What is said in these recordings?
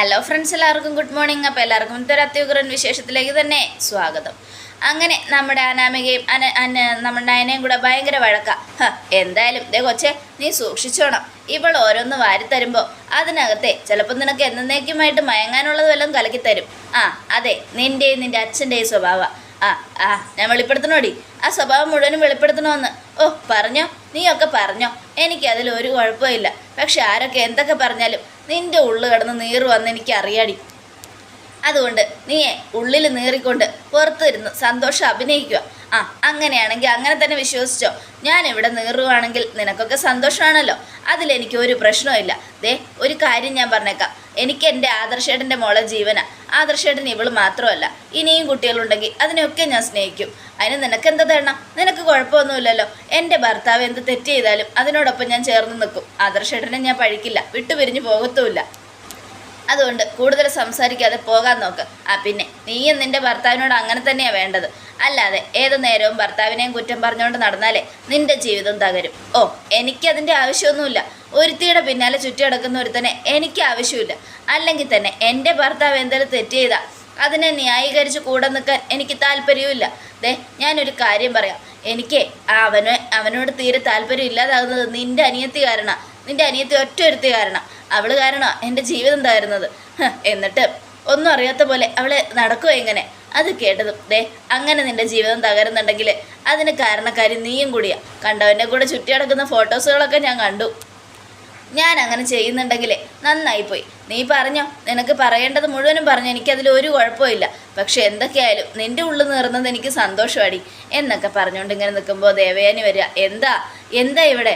Hello friends എല്ലാവർക്കും good morning അപ്പോൾ എല്ലാവർക്കും ഇന്നത്തെ അത്യുഗ്രൻ വിശേഷത്തിലേക്ക് തന്നെ സ്വാഗതം. അങ്ങനെ നമ്മുടെ അനാമികയും അന അന നമ്മുടെ അയനയും കൂടെ ഭയങ്കര വഴക്ക. എന്തായാലും ദേ കൊച്ചെ നീ സൂക്ഷിച്ചോണം. ഇവൾ ഓരോന്ന് വാരിത്തരുമ്പോൾ അതിനകത്തെ ചിലപ്പോൾ നിനക്ക് എന്നേക്കുമായിട്ട് മയങ്ങാനുള്ളത് വല്ലതും കലക്കി തരും. ആ അതെ നിന്റെയും നിന്റെ അച്ഛന്റെയും സ്വഭാവം. ആ ആ ഞാൻ വെളിപ്പെടുത്തണോടി ആ സ്വഭാവം മുഴുവനും വെളിപ്പെടുത്തണമെന്ന് ഓ പറഞ്ഞോ? നീയൊക്കെ പറഞ്ഞോ? എനിക്കതിൽ ഒരു കുഴപ്പമില്ല. പക്ഷെ ആരൊക്കെ എന്തൊക്കെ പറഞ്ഞാലും നിന്റെ ഉള്ളു കിടന്ന് നീറ് വന്ന് എനിക്ക് അറിയാടി അതുകൊണ്ട് നീയെ ഉള്ളിൽ നീറിക്കൊണ്ട് പുറത്തിരുന്ന് സന്തോഷം അഭിനയിക്കുക. ആ അങ്ങനെയാണെങ്കിൽ അങ്ങനെ തന്നെ വിശ്വസിച്ചോ. ഞാൻ ഇവിടെ നീറുവാണെങ്കിൽ നിനക്കൊക്കെ സന്തോഷമാണല്ലോ. അതിലെനിക്ക് ഒരു പ്രശ്നവുമില്ല ദേ ഒരു കാര്യം ഞാൻ പറഞ്ഞേക്കാം. എനിക്ക് എന്റെ ആദർശേട്ടന്റെ മോളെ ജീവന. ആദർശേട്ടൻ ഇവൾ മാത്രമല്ല ഇനിയും കുട്ടികളുണ്ടെങ്കിൽ അതിനെയൊക്കെ ഞാൻ സ്നേഹിക്കും. അതിന് നിനക്ക് എന്താ തരണം? നിനക്ക് കുഴപ്പമൊന്നുമില്ലല്ലോ. എന്റെ ഭർത്താവ് എന്ത് തെറ്റ് ചെയ്താലും അതിനോടൊപ്പം ഞാൻ ചേർന്ന് നിൽക്കും. ആദർശേട്ടനെ ഞാൻ പഴിക്കില്ല വിട്ടുപിരിഞ്ഞു പോകത്തുമില്ല. അതുകൊണ്ട് കൂടുതൽ സംസാരിക്കാതെ പോകാൻ നോക്ക്. ആ പിന്നെ നീയും നിന്റെ ഭർത്താവിനോട് അങ്ങനെ തന്നെയാണ് വേണ്ടത്. അല്ലാതെ ഏത് നേരവും ഭർത്താവിനെയും കുറ്റം പറഞ്ഞുകൊണ്ട് നടന്നാലേ നിന്റെ ജീവിതം തകരും. ഓ എനിക്കതിന്റെ ആവശ്യമൊന്നുമില്ല. ഒരുത്തിയുടെ പിന്നാലെ ചുറ്റി നടക്കുന്ന ഒരുത്തനെ എനിക്ക് ആവശ്യമില്ല. അല്ലെങ്കിൽ തന്നെ എന്റെ ഭർത്താവ് എന്തെങ്കിലും തെറ്റ് ചെയ്താൽ അതിനെ ന്യായീകരിച്ച് കൂടെ നിൽക്കാൻ എനിക്ക് താല്പര്യവുമില്ല. ദേ ഞാനൊരു കാര്യം പറയാം. എനിക്ക് അവന് അവനോട് തീരെ താല്പര്യം ഇല്ലാതാകുന്നത് നിന്റെ അനിയത്തി കാരണം. നിന്റെ അനിയത്തി ഒറ്റ ഒരുത്തി കാരണം. അവൾ കാരണം എന്റെ ജീവിതം തകരുന്നത്. എന്നിട്ട് ഒന്നും അറിയാത്ത പോലെ അവൾ നടക്കുമോ എങ്ങനെ അത് കേട്ടതും ദേ അങ്ങനെ നിന്റെ ജീവിതം തകരുന്നുണ്ടെങ്കിൽ അതിന് കാരണക്കാരി നീയും കൂടിയാ. കണ്ടവന്റെ കൂടെ ചുറ്റി നടക്കുന്ന ഫോട്ടോസുകളൊക്കെ ഞാൻ കണ്ടു. ഞാൻ അങ്ങനെ ചെയ്യുന്നുണ്ടെങ്കിലേ നന്നായിപ്പോയി. നീ പറഞ്ഞോ? നിനക്ക് പറയേണ്ടത് മുഴുവനും പറഞ്ഞു? എനിക്കതിൽ ഒരു കുഴപ്പമില്ല പക്ഷെ എന്തൊക്കെയായാലും നിന്റെ ഉള്ളിൽ നേർന്നത് എനിക്ക് സന്തോഷമാടി എന്നൊക്കെ പറഞ്ഞുകൊണ്ട് ഇങ്ങനെ നിൽക്കുമ്പോൾ ദേവയാനി വരിക. എന്താ? എന്താ ഇവിടെ?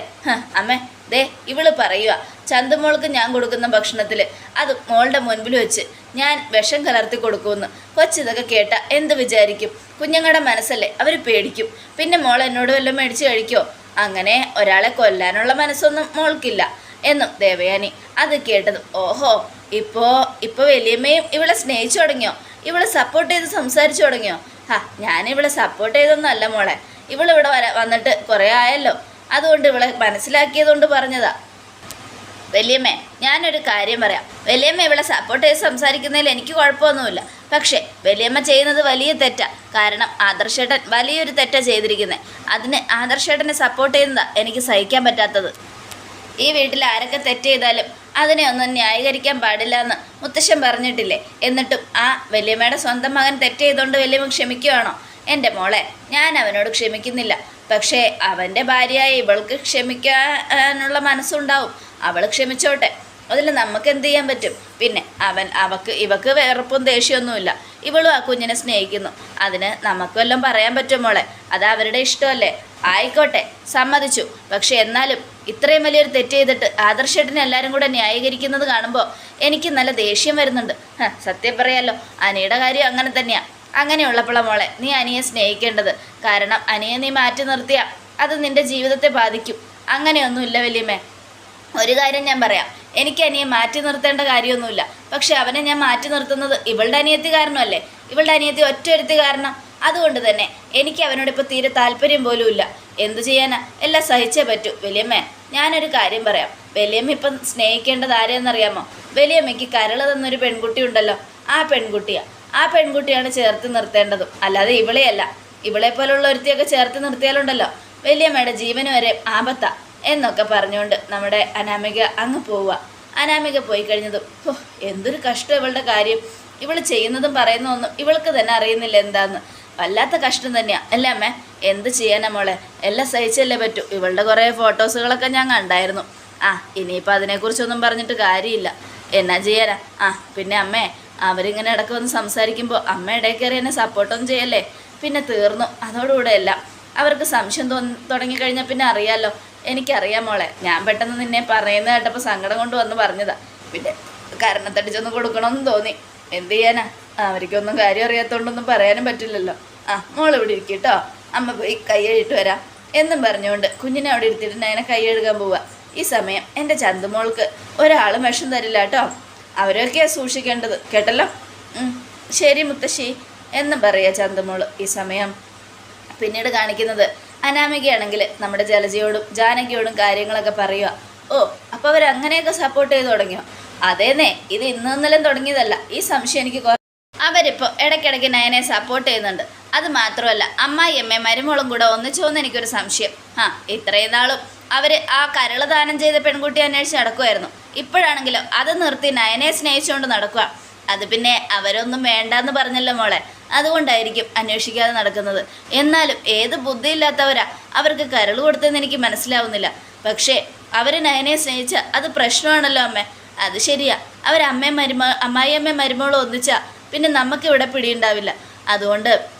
അമ്മേ ദേ ഇവൾ പറയുക. ചന്തുമോൾക്ക് ഞാൻ കൊടുക്കുന്ന ഭക്ഷണത്തിൽ അത് മോളുടെ മുൻപിൽ വെച്ച് ഞാൻ വിഷം കലർത്തി കൊടുക്കുമെന്ന്. കൊച്ചിതൊക്കെ കേട്ട എന്ത് വിചാരിക്കും? കുഞ്ഞുങ്ങളുടെ മനസ്സല്ലേ? അവർ പേടിക്കും. പിന്നെ മോൾ എന്നോട് വല്ലതും മേടിച്ച് കഴിക്കോ? അങ്ങനെ ഒരാളെ കൊല്ലാനുള്ള മനസ്സൊന്നും മോൾക്കില്ല. എന്നും ദേവയാനി അത് കേട്ടതും ഓഹോ ഇപ്പോ ഇപ്പൊ വലിയമ്മയും ഇവളെ സ്നേഹിച്ചു തുടങ്ങിയോ? ഇവളെ സപ്പോർട്ട് ചെയ്ത് സംസാരിച്ചു തുടങ്ങിയോ? ഹാ ഞാൻ ഇവളെ സപ്പോർട്ട് ചെയ്തൊന്നല്ല മോളെ. ഇവളിവിടെ വര വന്നിട്ട് കുറേ ആയല്ലോ. അതുകൊണ്ട് ഇവളെ മനസ്സിലാക്കിയതുകൊണ്ട് പറഞ്ഞതാ. വലിയമ്മേ ഞാനൊരു കാര്യം പറയാം. വലിയമ്മ ഇവളെ സപ്പോർട്ട് ചെയ്ത് സംസാരിക്കുന്നതിൽ എനിക്ക് കുഴപ്പമൊന്നുമില്ല. പക്ഷേ വലിയമ്മ ചെയ്യുന്നത് വലിയ തെറ്റാ. കാരണം ആദർശേട്ടൻ വലിയൊരു തെറ്റാ ചെയ്തിരിക്കുന്നത് അതിന് ആദർശേട്ടനെ സപ്പോർട്ട് ചെയ്യുന്നതാ എനിക്ക് സഹിക്കാൻ പറ്റാത്തത്. ഈ വീട്ടിൽ ആരൊക്കെ തെറ്റ് ചെയ്താലും അതിനെ ഒന്നും ന്യായീകരിക്കാൻ പാടില്ല എന്ന് മുത്തശ്ശൻ പറഞ്ഞിട്ടില്ലേ? എന്നിട്ടും ആ വല്യമ്മയുടെ സ്വന്തം മകൻ തെറ്റ് ചെയ്തുകൊണ്ട് വല്യമ്മ ക്ഷമിക്കുകയാണോ എന്റെ മോളെ ഞാൻ അവനോട് ക്ഷമിക്കുന്നില്ല. പക്ഷേ അവന്റെ ഭാര്യയായ ഇവൾക്ക് ക്ഷമിക്കാനുള്ള മനസ്സുണ്ടാവും. അവൾ ക്ഷമിച്ചോട്ടെ. അതിൽ നമുക്ക് എന്ത് ചെയ്യാൻ പറ്റും? പിന്നെ അവൻ അവക്ക് ഇവക്ക് വെറുപ്പും ദേഷ്യമൊന്നുമില്ല. ഇവളും ആ കുഞ്ഞിനെ സ്നേഹിക്കുന്നു. അതിന് നമുക്ക് വല്ലതും പറയാൻ പറ്റും മോളെ. അത് അവരുടെ ഇഷ്ടമല്ലേ? ആയിക്കോട്ടെ സമ്മതിച്ചു. പക്ഷെ എന്നാലും ഇത്രയും വലിയൊരു തെറ്റ് ചെയ്തിട്ട് ആദർശേട്ടനെ എല്ലാവരും കൂടെ ന്യായീകരിക്കുന്നത് കാണുമ്പോൾ എനിക്ക് നല്ല ദേഷ്യം വരുന്നുണ്ട്. സത്യം പറയാലോ അനിയുടെ കാര്യം അങ്ങനെ തന്നെയാണ് അങ്ങനെയുള്ളപ്പോഴാണ് മോളെ നീ അനിയെ സ്നേഹിക്കേണ്ടത്. കാരണം അനിയെ നീ മാറ്റി നിർത്തിയാൽ അത് നിന്റെ ജീവിതത്തെ ബാധിക്കും. അങ്ങനെയൊന്നുമില്ല വലിയമ്മേ. ഒരു കാര്യം ഞാൻ പറയാം എനിക്ക് അനിയെ മാറ്റി നിർത്തേണ്ട കാര്യമൊന്നുമില്ല. പക്ഷെ അവനെ ഞാൻ മാറ്റി നിർത്തുന്നത് ഇവളുടെ അനിയത്തി കാരണമല്ലേ? ഇവളുടെ അനിയത്തി ഒറ്റയൊരുത്തി കാരണം. അതുകൊണ്ട് തന്നെ എനിക്ക് അവനോട് ഇപ്പോൾ തീരെ താല്പര്യം പോലും ഇല്ല എന്തു ചെയ്യാനാ? എല്ലാം സഹിച്ചേ പറ്റൂ വലിയമ്മേ. ഞാനൊരു കാര്യം പറയാം. വലിയമ്മ ഇപ്പം സ്നേഹിക്കേണ്ടത് ആരെയെന്നറിയാമോ? വലിയമ്മയ്ക്ക് കരൾ തന്നൊരു പെൺകുട്ടി ഉണ്ടല്ലോ. ആ പെൺകുട്ടിയാ. ആ പെൺകുട്ടിയാണ് ചേർത്ത് നിർത്തേണ്ടതും. അല്ലാതെ ഇവളെയല്ല. ഇവളെ പോലുള്ള ഒരുത്തിയൊക്കെ ചേർത്ത് നിർത്തിയാലുണ്ടല്ലോ. വലിയമ്മയുടെ ജീവന് വരെ ആപത്താ എന്നൊക്കെ പറഞ്ഞുകൊണ്ട് നമ്മുടെ അനാമിക അങ്ങ് പോവുക അനാമിക പോയി കഴിഞ്ഞതും ഓ എന്തൊരു കഷ്ടം ഇവളുടെ കാര്യം. ഇവൾ ചെയ്യുന്നതും പറയുന്നതൊന്നും ഇവൾക്ക് തന്നെ അറിയുന്നില്ല എന്താന്ന്. വല്ലാത്ത കഷ്ടം തന്നെയാ. അല്ലേ അമ്മേ? എന്ത് ചെയ്യാനാ മോളെ? എല്ലാം സഹിച്ചല്ലേ പറ്റൂ. ഇവളുടെ കുറേ ഫോട്ടോസുകളൊക്കെ ഞാൻ കണ്ടായിരുന്നു. ആ ഇനിയിപ്പോൾ അതിനെക്കുറിച്ചൊന്നും പറഞ്ഞിട്ട് കാര്യമില്ല. എന്നാ ചെയ്യാനാ? ആ പിന്നെ അമ്മേ അവരിങ്ങനെ ഇടയ്ക്ക് വന്ന് സംസാരിക്കുമ്പോൾ അമ്മ ഇടയിൽ കയറി എന്നെ സപ്പോർട്ടൊന്നും ചെയ്യല്ലേ? പിന്നെ തീർന്നു. അതോടുകൂടെ എല്ലാം. അവർക്ക് സംശയം തോന്നി തുടങ്ങിക്കഴിഞ്ഞാൽ പിന്നെ അറിയാമല്ലോ എനിക്കറിയാം മോളെ ഞാൻ പെട്ടെന്ന് നിന്നെ പറയുന്നത് കേട്ടപ്പോൾ സങ്കടം കൊണ്ട് വന്ന് പറഞ്ഞതാ. പിന്നെ കരണത്തടിച്ചൊന്ന് കൊടുക്കണമെന്ന് തോന്നി. എന്ത് ചെയ്യാനാ? അവർക്കൊന്നും കാര്യം അറിയാത്തതുകൊണ്ടൊന്നും പറയാനും പറ്റില്ലല്ലോ. ആ മോളിവിടെ ഇരിക്കട്ടോ ഇരിക്കും കേട്ടോ. അമ്മ പോയി കൈ വരാം എന്നും പറഞ്ഞുകൊണ്ട് കുഞ്ഞിനെ അവിടെ ഇരുത്തിയിട്ട് നയന കൈ പോവുക ഈ സമയം എന്റെ ചന്തുമോൾക്ക് ഒരാളും വിഷം തരില്ല കേട്ടോ. അവരൊക്കെയാ സൂക്ഷിക്കേണ്ടത്. കേട്ടല്ലോ? ശരി മുത്തശ്ശി എന്നും പറയുക ചന്തുമോൾ ഈ സമയം. പിന്നീട് കാണിക്കുന്നത് അനാമികയാണെങ്കിൽ നമ്മുടെ ജലജയോടും ജാനകിയോടും കാര്യങ്ങളൊക്കെ പറയുക ഓ അപ്പോൾ അവർ അങ്ങനെയൊക്കെ സപ്പോർട്ട് ചെയ്ത് തുടങ്ങിയോ? അതേന്നേ ഇത് ഇന്ന് ഇന്നലെ തുടങ്ങിയതല്ല. ഈ സംശയം എനിക്ക് അവരിപ്പോൾ ഇടയ്ക്കിടയ്ക്ക് നയനെ സപ്പോർട്ട് ചെയ്യുന്നുണ്ട്. അത് മാത്രമല്ല അമ്മായി അമ്മയും മരുമോളും കൂടെ ഒന്നിച്ചോന്ന് എനിക്കൊരു സംശയം. ആ ഇത്രയും നാളും അവർ ആ കരൾ ദാനം ചെയ്ത പെൺകുട്ടി അന്വേഷിച്ച് നടക്കുമായിരുന്നു ഇപ്പോഴാണെങ്കിലും അത് നിർത്തി നയനെ സ്നേഹിച്ചുകൊണ്ട് നടക്കുക. അത് പിന്നെ അവരൊന്നും വേണ്ടെന്ന് പറഞ്ഞല്ലോ മോളെ. അതുകൊണ്ടായിരിക്കും അന്വേഷിക്കാതെ നടക്കുന്നത്. എന്നാലും ഏത് ബുദ്ധിയില്ലാത്തവരാ? അവർക്ക് കരൾ കൊടുത്തതെന്ന് എനിക്ക് മനസ്സിലാവുന്നില്ല. പക്ഷേ അവർ നയനെ സ്നേഹിച്ച അത് പ്രശ്നമാണല്ലോ അമ്മ. അത് ശരിയാ. അവരമ്മയും മരുമോ അമ്മായിയമ്മയും മരുമോളും ഒന്നിച്ചാ. പിന്നെ നമുക്കിവിടെ പിടിയുണ്ടാവില്ല. അതുകൊണ്ട്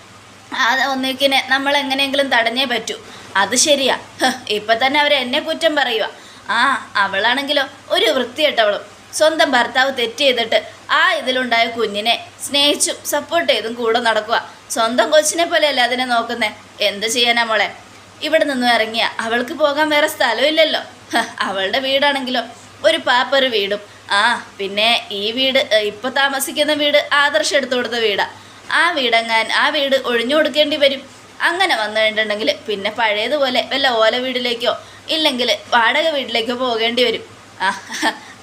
ആ ഒന്നിക്കിനെ നമ്മൾ എങ്ങനെയെങ്കിലും തടഞ്ഞേ പറ്റൂ. അത് ശരിയാ. ഇപ്പം തന്നെ അവർ എന്നെ കുറ്റം പറയുക ആ അവളാണെങ്കിലോ ഒരു വൃത്തിയിട്ടവളും സ്വന്തം ഭർത്താവ് തെറ്റ് ചെയ്തിട്ട് ആ ഇതിലുണ്ടായ കുഞ്ഞിനെ സ്നേഹിച്ചും സപ്പോർട്ട് ചെയ്തും കൂടെ നടക്കുക സ്വന്തം കൊച്ചിനെ പോലെയല്ല അതിനെ നോക്കുന്നേ? എന്ത് ചെയ്യാനാ മോളെ? ഇവിടെ നിന്നും ഇറങ്ങിയ. അവൾക്ക് പോകാൻ വേറെ സ്ഥലവും ഇല്ലല്ലോ. അവളുടെ വീടാണെങ്കിലോ ഒരു പാപ്പൊരു വീടും. ആ പിന്നെ ഈ വീട് ഇപ്പൊ താമസിക്കുന്ന വീട് ആദർശം എടുത്തു കൊടുത്ത വീടാ. ആ വീടങ്ങാൻ ആ വീട് ഒഴിഞ്ഞു കൊടുക്കേണ്ടി വരും. അങ്ങനെ വന്നു കഴിഞ്ഞിട്ടുണ്ടെങ്കിൽ പിന്നെ പഴയതുപോലെ വല്ല ഓല വീട്ടിലേക്കോ ഇല്ലെങ്കിൽ വാടക വീട്ടിലേക്കോ പോകേണ്ടി വരും. ആ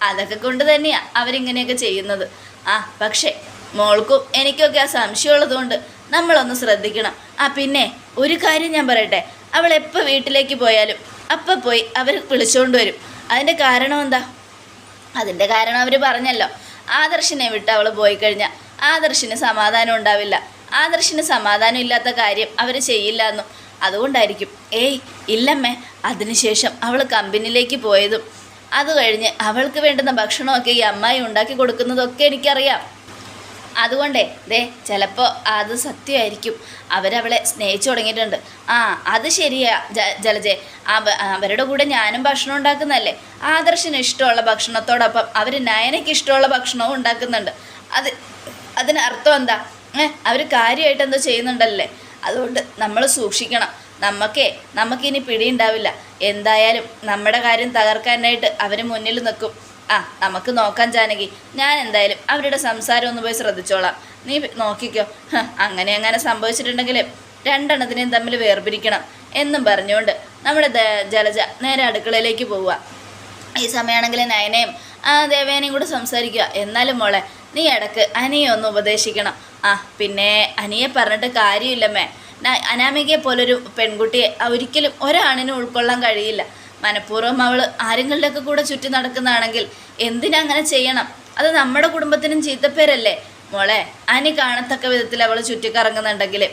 അതൊക്കെ കൊണ്ട് തന്നെയാ അവരിങ്ങനെയൊക്കെ ചെയ്യുന്നത്. ആ പക്ഷേ മോൾക്കും എനിക്കൊക്കെ ആ സംശയമുള്ളതുകൊണ്ട് നമ്മളൊന്ന് ശ്രദ്ധിക്കണം. ആ പിന്നെ ഒരു കാര്യം ഞാൻ പറയട്ടെ. അവൾ എപ്പോൾ വീട്ടിലേക്ക് പോയാലും അപ്പം പോയി അവർ വിളിച്ചുകൊണ്ട് വരും. അതിന്റെ കാരണം എന്താ? അതിന്റെ കാരണം അവർ പറഞ്ഞല്ലോ. ആദർശിനെ വിട്ട് അവൾ പോയി കഴിഞ്ഞാൽ ആദർശിന് സമാധാനം ഉണ്ടാവില്ല. ആദർശിന് സമാധാനം ഇല്ലാത്ത കാര്യം അവർ ചെയ്യില്ല എന്നും. അതുകൊണ്ടായിരിക്കും ഏയ് ഇല്ലമ്മേ അതിനുശേഷം അവൾ കമ്പനിയിലേക്ക് പോയതും. അത് കഴിഞ്ഞ് അവൾക്ക് വേണ്ടുന്ന ഭക്ഷണമൊക്കെ ഈ അമ്മായി ഉണ്ടാക്കി കൊടുക്കുന്നതൊക്കെ എനിക്കറിയാം. അതുകൊണ്ടേ ദേ ചിലപ്പോൾ അത് സത്യമായിരിക്കും. അവരവളെ സ്നേഹിച്ചു തുടങ്ങിയിട്ടുണ്ട്. ആ അത് ശരിയാ ജ- ജലജെ. അവ- അവരുടെ കൂടെ ഞാനും ഭക്ഷണം ഉണ്ടാക്കുന്നതല്ലേ? ആദർശന് ഇഷ്ടമുള്ള ഭക്ഷണത്തോടൊപ്പം അവർ നയനയ്ക്ക് ഇഷ്ടമുള്ള ഭക്ഷണവും ഉണ്ടാക്കുന്നുണ്ട്. അത് അതിന് അർത്ഥം എന്താ? ഏ അവർ കാര്യമായിട്ട് എന്തോ ചെയ്യുന്നുണ്ടല്ലേ? അതുകൊണ്ട് നമ്മൾ സൂക്ഷിക്കണം. നമുക്കേ നമുക്കിനി പിടിയുണ്ടാവില്ല. എന്തായാലും നമ്മുടെ കാര്യം തകർക്കാനായിട്ട് അവർ മുന്നിൽ നിൽക്കും. ആ നമുക്ക് നോക്കാൻ ജാനകി. ഞാൻ എന്തായാലും അവരുടെ സംസാരം ഒന്ന് പോയി ശ്രദ്ധിച്ചോളാം. നീ നോക്കിക്കോ. അങ്ങനെ അങ്ങനെ സംഭവിച്ചിട്ടുണ്ടെങ്കിൽ രണ്ടെണ്ണത്തിനെയും തമ്മിൽ വേർപിരിക്കണം എന്നും പറഞ്ഞുകൊണ്ട് നമ്മുടെ ജലജ നേരെ അടുക്കളയിലേക്ക് പോവുക. ഈ സമയമാണെങ്കിൽ നയനയും ആ ദേവേനയും കൂടെ സംസാരിക്കുക. എന്നാലും മോളെ നീ ഇടയ്ക്ക് അനിയെ ഒന്ന് ഉപദേശിക്കണം. ആ പിന്നെ അനിയെ പറഞ്ഞിട്ട് കാര്യമില്ലമ്മേ അനാമികയെ പോലൊരു പെൺകുട്ടിയെ ഒരിക്കലും ഒരാണിനും ഉൾക്കൊള്ളാൻ കഴിയില്ല. മനഃപൂർവം അവൾ ആരെങ്കിലുടെയൊക്കെ കൂടെ ചുറ്റി നടക്കുന്നതാണെങ്കിൽ എന്തിനങ്ങനെ ചെയ്യണം? അത് നമ്മുടെ കുടുംബത്തിനും ചീത്തപ്പേരല്ലേ? മോളെ അനി കാണത്തക്ക വിധത്തിൽ അവൾ ചുറ്റിക്കറങ്ങുന്നുണ്ടെങ്കിൽ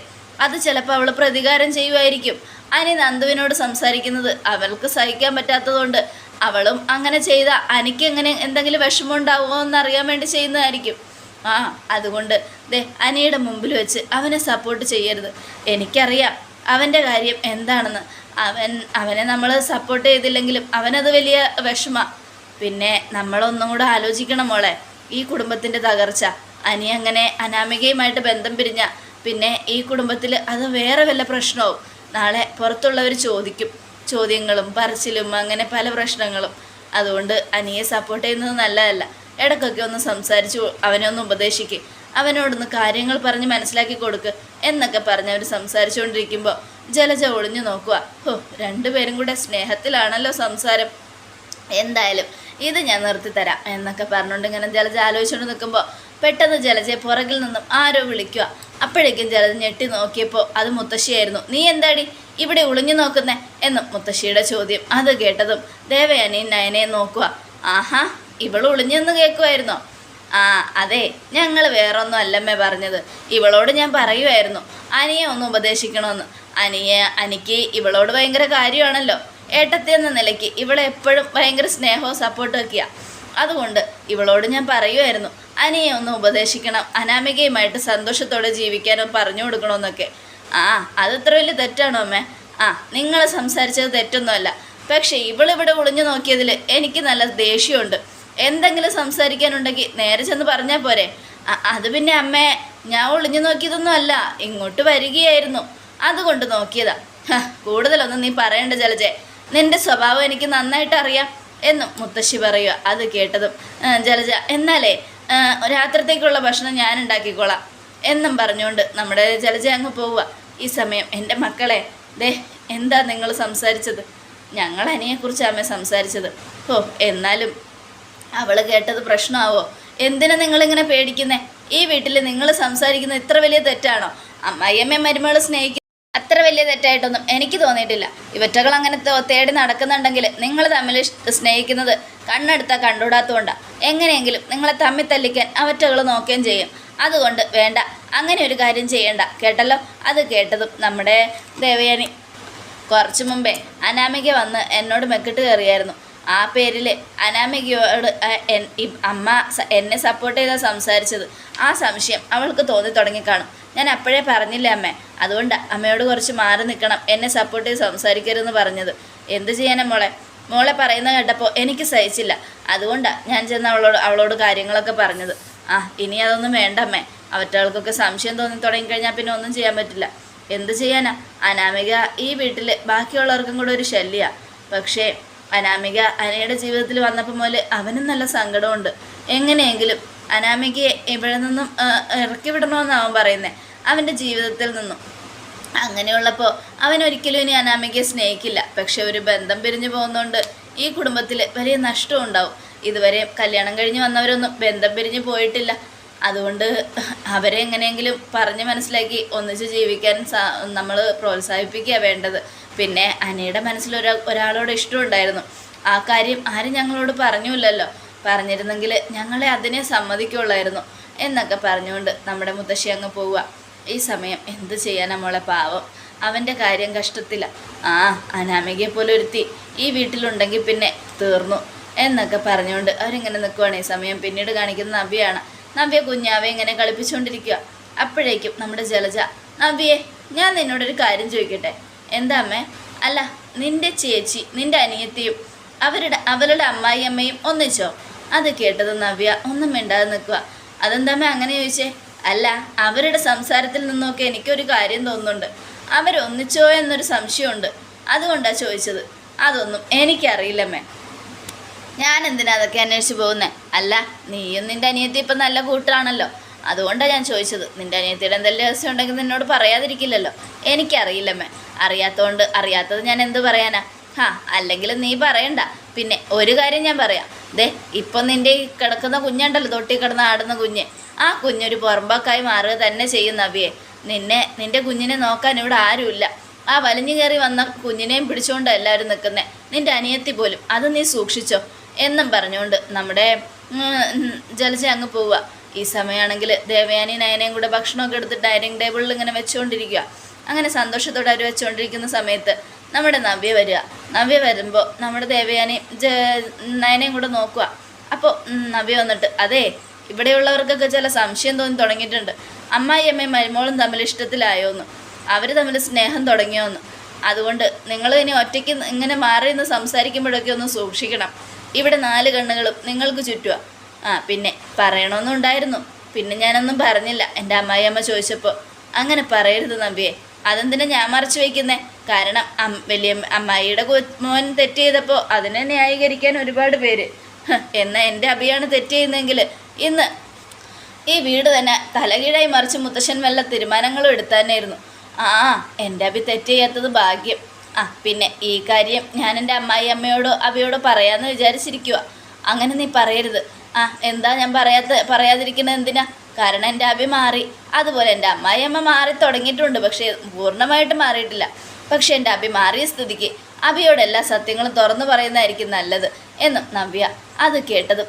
അത് ചിലപ്പോൾ അവൾ പ്രതികാരം ചെയ്യുമായിരിക്കും അനി നന്ദുവിനോട് സംസാരിക്കുന്നത് അവൾക്ക് സഹിക്കാൻ പറ്റാത്തതുകൊണ്ട് അവളും അങ്ങനെ ചെയ്ത അനിക്ക് എങ്ങനെ എന്തെങ്കിലും വിഷമം ഉണ്ടാവുമോ എന്നറിയാൻ വേണ്ടി ചെയ്യുന്നതായിരിക്കും. ആ അതുകൊണ്ട് ദേ അനിയുടെ മുമ്പിൽ വെച്ച് അവനെ സപ്പോർട്ട് ചെയ്യരുത്. എനിക്കറിയാം അവന്റെ കാര്യം എന്താണെന്ന്. അവൻ അവനെ നമ്മൾ സപ്പോർട്ട് ചെയ്തില്ലെങ്കിലും അവനത് വലിയ വിഷമ. പിന്നെ നമ്മളൊന്നും കൂടെ ആലോചിക്കണം മോളെ. ഈ കുടുംബത്തിന്റെ തകർച്ച. അനി അങ്ങനെ അനാമികയുമായിട്ട് ബന്ധം പിരിഞ്ഞ. പിന്നെ ഈ കുടുംബത്തിൽ അത് വേറെ വല്ല പ്രശ്നവും. നാളെ പുറത്തുള്ളവർ ചോദിക്കും. ചോദ്യങ്ങളും പറച്ചിലും അങ്ങനെ പല പ്രശ്നങ്ങളും. അതുകൊണ്ട് അനിയെ സപ്പോർട്ട് ചെയ്യുന്നത് നല്ലതല്ല. ഇടയ്ക്കൊക്കെ ഒന്ന് സംസാരിച്ച് അവനെ ഒന്ന് ഉപദേശിക്ക്. അവനോടൊന്ന് കാര്യങ്ങൾ പറഞ്ഞ് മനസ്സിലാക്കി കൊടുക്കുക എന്നൊക്കെ പറഞ്ഞ് അവർ സംസാരിച്ചുകൊണ്ടിരിക്കുമ്പോൾ ജലജ ഒളിഞ്ഞു നോക്കുക ഹോ രണ്ടുപേരും കൂടെ സ്നേഹത്തിലാണല്ലോ സംസാരം. എന്തായാലും ഇത് ഞാൻ നിർത്തി നിർത്തിത്തരാം എന്നൊക്കെ പറഞ്ഞുകൊണ്ട് ഇങ്ങനെ ജലജ ആലോചിച്ചുകൊണ്ട് നിൽക്കുമ്പോൾ പെട്ടെന്ന് ജലജയെ പുറകിൽ നിന്നും ആരോ വിളിക്കുക അപ്പോഴേക്കും ജലജ ഞെട്ടി നോക്കിയപ്പോൾ അത് മുത്തശ്ശിയായിരുന്നു. നീ എന്താടി? ഇവിടെ ഒളിഞ്ഞു നോക്കുന്നേ? എന്നും മുത്തശ്ശിയുടെ ചോദ്യം. അത് കേട്ടതും ദേവയാനി നയനെ നോക്കുക. ആഹാ ഇവൾ ഒളിഞ്ഞെന്ന് കേൾക്കുമായിരുന്നോ ആ അതെ ഞങ്ങൾ വേറൊന്നും അല്ലമ്മേ പറഞ്ഞത്. ഇവളോട് ഞാൻ പറയുമായിരുന്നു അനിയെ ഒന്ന് ഉപദേശിക്കണമെന്ന്. അനിയെ അനിക്ക് ഇവളോട് ഭയങ്കര കാര്യമാണല്ലോ. ഏട്ടത്തി എന്ന നിലയ്ക്ക് ഇവളെ എപ്പോഴും ഭയങ്കര സ്നേഹവും സപ്പോർട്ടും ഒക്കെയാ. അതുകൊണ്ട് ഇവളോട് ഞാൻ പറയുമായിരുന്നു അനിയെ ഒന്ന് ഉപദേശിക്കണം. അനാമികയുമായിട്ട് സന്തോഷത്തോടെ ജീവിക്കാനും പറഞ്ഞു കൊടുക്കണമെന്നൊക്കെ. ആ അതത്ര വലിയ തെറ്റാണോ അമ്മേ? ആ നിങ്ങൾ സംസാരിച്ചത് തെറ്റൊന്നുമല്ല. പക്ഷേ ഇവളിവിടെ ഒളിഞ്ഞു നോക്കിയതിൽ എനിക്ക് നല്ല ദേഷ്യമുണ്ട്. എന്തെങ്കിലും സംസാരിക്കാനുണ്ടെങ്കിൽ നേരെ ചെന്ന് പറഞ്ഞാൽ പോരെ. അത് പിന്നെ അമ്മേ ഞാൻ ഒളിഞ്ഞു നോക്കിയതൊന്നും അല്ല ഇങ്ങോട്ട് വരികയായിരുന്നു. അതുകൊണ്ട് നോക്കിയതാ. കൂടുതലൊന്നും നീ പറയണ്ട ജലജെ. നിന്റെ സ്വഭാവം എനിക്ക് നന്നായിട്ട് അറിയാം എന്നും മുത്തശ്ശി പറയുക അത് കേട്ടതും. ജലജ എന്നാലേ രാത്രത്തേക്കുള്ള ഭക്ഷണം ഞാൻ ഉണ്ടാക്കിക്കോളാം എന്നും പറഞ്ഞുകൊണ്ട് നമ്മുടെ ജലജ അങ്ങ് പോവുക. ഈ സമയം എന്റെ മക്കളെ ദേ എന്താ നിങ്ങൾ സംസാരിച്ചത്? ഞങ്ങൾ അനിയെക്കുറിച്ച് അമ്മ സംസാരിച്ചത്. ഓ എന്നാലും അവൾ കേട്ടത് പ്രശ്നമാവോ? എന്തിനാ നിങ്ങളിങ്ങനെ പേടിക്കുന്നേ? ഈ വീട്ടിൽ നിങ്ങൾ സംസാരിക്കുന്ന ഇത്ര വലിയ തെറ്റാണോ? അമ്മയമ്മ മരുമകൾ സ്നേഹിക്കുന്ന അത്ര വലിയ തെറ്റായിട്ടൊന്നും എനിക്ക് തോന്നിയിട്ടില്ല. ഇവറ്റകൾ അങ്ങനെ തേടി നടക്കുന്നുണ്ടെങ്കിൽ നിങ്ങൾ തമ്മിൽ സ്നേഹിക്കുന്നത് കണ്ണെടുത്താൽ കണ്ടുകൂടാത്തതുകൊണ്ടാണ് എങ്ങനെയെങ്കിലും നിങ്ങളെ തമ്മിൽ തല്ലിക്കാൻ അവറ്റകൾ നോക്കുകയും ചെയ്യും. അതുകൊണ്ട് വേണ്ട. അങ്ങനെ ഒരു കാര്യം ചെയ്യണ്ട. കേട്ടല്ലോ? അത് കേട്ടതും നമ്മുടെ ദേവയാനി കുറച്ചു മുമ്പേ അനാമിക വന്ന് എന്നോട് മെക്കിട്ട് കയറിയായിരുന്നു. ആ പേരിൽ അനാമികയോട് അമ്മ എന്നെ സപ്പോർട്ട് ചെയ്താൽ സംസാരിച്ചത്. ആ സംശയം അവൾക്ക് തോന്നി തുടങ്ങിക്കാണും. ഞാൻ അപ്പോഴേ പറഞ്ഞില്ല അമ്മേ? അതുകൊണ്ട് അമ്മയോട് കുറച്ച് മാറി നിൽക്കണം എന്നെ സപ്പോർട്ട് ചെയ്ത് സംസാരിക്കരുതെന്ന് പറഞ്ഞത്. എന്ത് ചെയ്യാനാ മോളെ? മോളെ പറയുന്ന കേട്ടപ്പോൾ എനിക്ക് സഹിച്ചില്ല. അതുകൊണ്ടാണ് ഞാൻ ചെന്ന് അവളോട് അവളോട് കാര്യങ്ങളൊക്കെ പറഞ്ഞത്. ആ ഇനി അതൊന്നും വേണ്ടമ്മേ അവറ്റകൾക്കൊക്കെ സംശയം തോന്നി തുടങ്ങിക്കഴിഞ്ഞാൽ പിന്നെ ഒന്നും ചെയ്യാൻ പറ്റില്ല. എന്ത് ചെയ്യാനാ? അനാമിക ഈ വീട്ടിൽ ബാക്കിയുള്ളവർക്കും കൂടെ ഒരു ശല്യമാണ് പക്ഷേ അനാമിക അനയുടെ ജീവിതത്തിൽ വന്നപ്പോൾ മുതൽ അവനും നല്ല സങ്കടമുണ്ട്. എങ്ങനെയെങ്കിലും അനാമികയെ ഇവിടെ നിന്നും ഇറക്കി വിടണമെന്നാണ് അവൻ പറയുന്നത് അവന്റെ ജീവിതത്തിൽ നിന്നും. അങ്ങനെയുള്ളപ്പോൾ അവൻ ഒരിക്കലും ഇനി അനാമികയെ സ്നേഹിക്കില്ല. പക്ഷെ ഒരു ബന്ധം പിരിഞ്ഞു പോകുന്നതുകൊണ്ട് ഈ കുടുംബത്തിൽ വലിയ നഷ്ടം ഉണ്ടാവും. ഇതുവരെ കല്യാണം കഴിഞ്ഞ് വന്നവരൊന്നും ബന്ധം പിരിഞ്ഞ് പോയിട്ടില്ല. അതുകൊണ്ട് അവരെ എങ്ങനെയെങ്കിലും പറഞ്ഞ് മനസ്സിലാക്കി ഒന്നിച്ച് ജീവിക്കാൻ നമ്മൾ പ്രോത്സാഹിപ്പിക്കുക വേണ്ടത്. പിന്നെ അനയുടെ മനസ്സിൽ ഒരാ ഒരാളോട് ഇഷ്ടമുണ്ടായിരുന്നു. ആ കാര്യം ആരും ഞങ്ങളോട് പറഞ്ഞില്ലല്ലോ. പറഞ്ഞിരുന്നെങ്കിൽ ഞങ്ങളെ അതിനെ സമ്മതിക്കുള്ളായിരുന്നു എന്നൊക്കെ പറഞ്ഞുകൊണ്ട് നമ്മുടെ മുത്തശ്ശി അങ്ങ് പോവുക. ഈ സമയം എന്ത് ചെയ്യാനാ മോളെ പാവം? അവന്റെ കാര്യം കഷ്ടത്തില്ല ആ അനാമികയെ പോലെ ഒരുത്തി. ഈ വീട്ടിലുണ്ടെങ്കിൽ പിന്നെ തീർന്നു. എന്നൊക്കെ പറഞ്ഞുകൊണ്ട് അവരിങ്ങനെ നിൽക്കുവാണ് ഈ സമയം. പിന്നീട് കാണിക്കുന്ന നവ്യയാണ് നവ്യ കുഞ്ഞാവെ ഇങ്ങനെ കളിപ്പിച്ചുകൊണ്ടിരിക്കുക. അപ്പോഴേക്കും നമ്മുടെ ജലജ നവ്യെ ഞാൻ നിന്നോടൊരു കാര്യം ചോദിക്കട്ടെ? എന്താ അമ്മേ? അല്ല നിന്റെ ചേച്ചി നിന്റെ അനിയത്തിയും അവരുടെ അവരുടെ അമ്മായി അമ്മയും ഒന്നിച്ചോ? അത് കേട്ടത് നവ്യ ഒന്നും മിണ്ടാതെ നിൽക്കുക. അതെന്താമ്മ അങ്ങനെ ചോദിച്ചേ? അല്ല അവരുടെ സംസാരത്തിൽ നിന്നൊക്കെ എനിക്കൊരു കാര്യം തോന്നുന്നുണ്ട്. അവരൊന്നിച്ചോ എന്നൊരു സംശയമുണ്ട്. അതുകൊണ്ടാണ് ചോദിച്ചത്. അതൊന്നും എനിക്കറിയില്ലമ്മേ ഞാൻ എന്തിനാ അതൊക്കെ അന്വേഷിച്ച് പോകുന്നത് അല്ല നീയും നിന്റെ അനിയത്തി ഇപ്പം നല്ല കൂട്ടാണല്ലോ അതുകൊണ്ടാണ് ഞാൻ ചോദിച്ചത്. നിന്റെ അനിയത്തിയുടെ എന്തെല്ലാം രഹസ്യം ഉണ്ടെങ്കിൽ നിന്നോട് പറയാതിരിക്കില്ലല്ലോ. എനിക്കറിയില്ലമ്മേ അറിയാത്തതുകൊണ്ട് അറിയാത്തത് ഞാൻ എന്ത് പറയാനാ? ഹാ അല്ലെങ്കിൽ നീ പറയണ്ട. പിന്നെ ഒരു കാര്യം ഞാൻ പറയാം. ദേ ഇപ്പം നിന്റെ ഈ കിടക്കുന്ന കുഞ്ഞുണ്ടല്ലോ തൊട്ടി കിടന്ന് ആടുന്ന കുഞ്ഞ്. ആ കുഞ്ഞൊരു പുറമ്പാക്കായി മാറുക തന്നെ ചെയ്യും നബിയെ നിന്നെ നിന്റെ കുഞ്ഞിനെ നോക്കാൻ ഇവിടെ ആരുമില്ല. ആ വലിഞ്ഞു കയറി വന്ന കുഞ്ഞിനെയും പിടിച്ചുകൊണ്ടാണ് എല്ലാവരും നിൽക്കുന്നത് നിന്റെ അനിയത്തി പോലും അത് നീ സൂക്ഷിച്ചോ? എന്നും പറഞ്ഞുകൊണ്ട് നമ്മുടെ ജലജ അങ്ങ് പോവുക. ഈ സമയമാണെങ്കിൽ ദേവയാനി നയനയും കൂടെ ഭക്ഷണമൊക്കെ എടുത്ത് ഡൈനിങ് ടേബിളിൽ ഇങ്ങനെ വെച്ചുകൊണ്ടിരിക്കുക. അങ്ങനെ സന്തോഷത്തോടെ അവർ വെച്ചുകൊണ്ടിരിക്കുന്ന സമയത്ത് നമ്മുടെ നവ്യ വരിക. നവ്യ വരുമ്പോൾ നമ്മുടെ ദേവയാനി ജ നയനയും കൂടെ നോക്കുക. അപ്പോൾ നവ്യ വന്നിട്ട് അതെ ഇവിടെയുള്ളവർക്കൊക്കെ ചില സംശയം തോന്നി തുടങ്ങിയിട്ടുണ്ട്. അമ്മായി അമ്മയും മരുമോളും തമ്മിൽ ഇഷ്ടത്തിലായോന്ന്. അവർ തമ്മിൽ സ്നേഹം തുടങ്ങിയോന്ന്. അതുകൊണ്ട് നിങ്ങൾ ഇനി ഒറ്റയ്ക്ക് ഇങ്ങനെ മാറി നിന്ന് സംസാരിക്കുമ്പോഴൊക്കെ ഒന്ന് സൂക്ഷിക്കണം. ഇവിടെ നാല് കണ്ണുകളും നിങ്ങൾക്ക് ചുറ്റുക ആ പിന്നെ പറയണമെന്നുണ്ടായിരുന്നു പിന്നെ ഞാനൊന്നും പറഞ്ഞില്ല. എന്റെ അമ്മായിയമ്മ ചോദിച്ചപ്പോൾ അങ്ങനെ പറയരുത് നമ്പിയെ. അതെന്തിനാ ഞാൻ മറച്ചു വയ്ക്കുന്നേ കാരണം അം- വലിയ അമ്മായിയുടെ മോൻ തെറ്റ് ചെയ്തപ്പോൾ അതിനെ ന്യായീകരിക്കാൻ ഒരുപാട് പേര്. എന്നാൽ എന്റെ അഭിയാണ് തെറ്റ് ചെയ്യുന്നതെങ്കിൽ ഇന്ന് ഈ വീട് തന്നെ തലകീഴായി മറിച്ച് മുത്തശ്ശൻ വല്ല തീരുമാനങ്ങളും എടുത്താനായിരുന്നു. ആ എന്റെ അഭി തെറ്റ് ചെയ്യാത്തത് ഭാഗ്യം. ആ പിന്നെ ഈ കാര്യം ഞാൻ എന്റെ അമ്മായി അമ്മയോടോ അവയോട് പറയാമെന്ന് വിചാരിച്ചിരിക്കുക അങ്ങനെ നീ പറയരുത്. ആ എന്താ ഞാൻ പറയാത്ത പറയാതിരിക്കുന്നത് എന്തിനാ? കാരണം എന്റെ അഭി മാറി. അതുപോലെ എന്റെ അമ്മായി അമ്മ മാറി തുടങ്ങിയിട്ടുണ്ട്. പക്ഷേ പൂർണമായിട്ട് മാറിയിട്ടില്ല. പക്ഷേ എന്റെ അഭി മാറിയ സ്ഥിതിക്ക് അഭിയോട് എല്ലാ സത്യങ്ങളും തുറന്നു പറയുന്നതായിരിക്കും നല്ലത് എന്നും നവ്യ അത് കേട്ടതും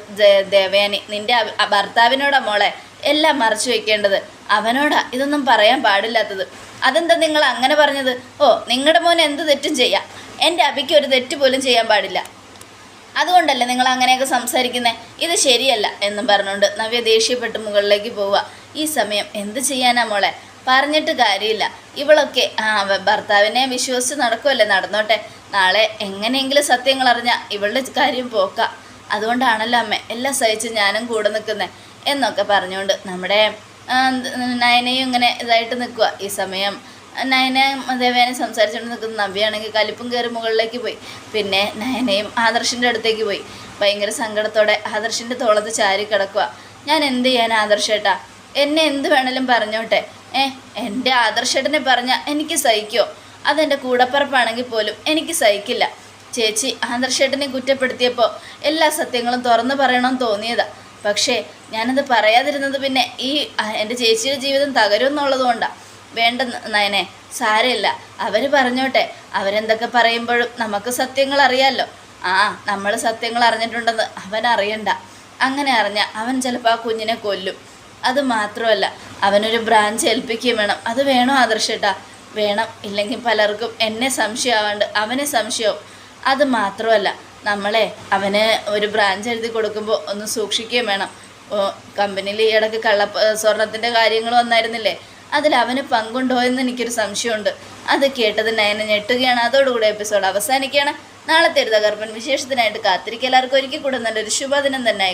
ദേവയാനി നിന്റെ ഭർത്താവിനോടാ മോളെ എല്ലാം മറച്ചു വെക്കേണ്ടത്. അവനോടാ ഇതൊന്നും പറയാൻ പാടില്ലാത്തത്. അതെന്താ നിങ്ങൾ അങ്ങനെ പറഞ്ഞത്? ഓ നിങ്ങളുടെ മോൻ എന്ത് തെറ്റും ചെയ്യാം? എന്റെ അഭിക്ക് ഒരു തെറ്റ് പോലും ചെയ്യാൻ പാടില്ല. അതുകൊണ്ടല്ലേ നിങ്ങൾ അങ്ങനെയൊക്കെ സംസാരിക്കുന്നത് ഇത് ശരിയല്ല എന്നും പറഞ്ഞുകൊണ്ട് നവ്യ ദേഷ്യപ്പെട്ട് മുകളിലേക്ക് പോവുക. ഈ സമയം എന്ത് ചെയ്യാനാ മോളെ? പറഞ്ഞിട്ട് കാര്യമില്ല. ഇവളൊക്കെ ആ ഭർത്താവിനെ വിശ്വസിച്ച് നടക്കുമല്ലേ നടന്നോട്ടെ? നാളെ എങ്ങനെയെങ്കിലും സത്യങ്ങൾ അറിഞ്ഞാൽ ഇവളുടെ കാര്യം പോക്ക. അതുകൊണ്ടാണല്ലോ അമ്മ എല്ലാം സഹിച്ച് ഞാനും കൂടെ നിൽക്കുന്നത് എന്നൊക്കെ പറഞ്ഞുകൊണ്ട് നമ്മുടെ നയനയും ഇങ്ങനെ ഇതായിട്ട് നിൽക്കുക ഈ സമയം നയനയും ദേവേനെ സംസാരിച്ചുകൊണ്ട് നിൽക്കുന്ന നവ്യാണെങ്കിൽ കലിപ്പും കയറി മുകളിലേക്ക് പോയി. പിന്നെ നയനയും ആദർശിന്റെ അടുത്തേക്ക് പോയി. ഭയങ്കര സങ്കടത്തോടെ ആദർശിന്റെ തോളത്ത് ചാരി കിടക്കുക ഞാൻ എന്ത് ചെയ്യാൻ ആദർശേട്ടാ? എന്നെ എന്ത് വേണേലും പറഞ്ഞോട്ടെ. ഏ എന്റെ ആദർശേട്ടനെ പറഞ്ഞാൽ എനിക്ക് സഹിക്കോ? അതെന്റെ കൂടപ്പറപ്പാണെങ്കിൽ പോലും എനിക്ക് സഹിക്കില്ല. ചേച്ചി ആദർശേട്ടനെ കുറ്റപ്പെടുത്തിയപ്പോൾ എല്ലാ സത്യങ്ങളും തുറന്നു പറയണമെന്ന് തോന്നിയതാ. പക്ഷേ ഞാനത് പറയാതിരുന്നത് പിന്നെ ഈ എന്റെ ചേച്ചിയുടെ ജീവിതം തകരുമെന്നുള്ളത് കൊണ്ടാണ് വേണ്ട നയനെ സാരമില്ല. അവർ പറഞ്ഞോട്ടെ. അവരെന്തൊക്കെ പറയുമ്പോഴും നമുക്ക് സത്യങ്ങൾ അറിയാമല്ലോ ആ നമ്മൾ സത്യങ്ങൾ അറിഞ്ഞിട്ടുണ്ടെന്ന് അവൻ അറിയണ്ട. അങ്ങനെ അറിഞ്ഞ അവൻ ചിലപ്പോൾ ആ കുഞ്ഞിനെ കൊല്ലും. അത് മാത്രമല്ല അവനൊരു ബ്രാഞ്ച് ഏൽപ്പിക്കുകയും വേണം. അത് വേണോ ആദർശേട്ടാ? വേണം. ഇല്ലെങ്കിൽ പലർക്കും എന്നെ സംശയമാവാണ്ട് അവനെ സംശയവും. അത് മാത്രമല്ല നമ്മളെ അവന് ഒരു ബ്രാഞ്ച് എഴുതി കൊടുക്കുമ്പോൾ ഒന്ന് സൂക്ഷിക്കുകയും വേണം. കമ്പനിയിൽ ഈ ഇടയ്ക്ക് കള്ള സ്വർണത്തിന്റെ കാര്യങ്ങൾ വന്നായിരുന്നില്ലേ? അതിൽ അവന് പങ്കുണ്ടോ എന്ന് എനിക്കൊരു സംശയമുണ്ട്. അത് കേട്ടത് നയനെ ഞെട്ടുകയാണ്. അതോടുകൂടി എപ്പിസോഡ് അവസാനിക്കുകയാണ്. നാളത്തെ ഒരു തകർപ്പൻ വിശേഷത്തിനായിട്ട് കാത്തിരിക്കുക. എല്ലാവർക്കും ഒരിക്കൽ കൂടുന്നുണ്ട് ഒരു ശുഭദിനം തന്നെ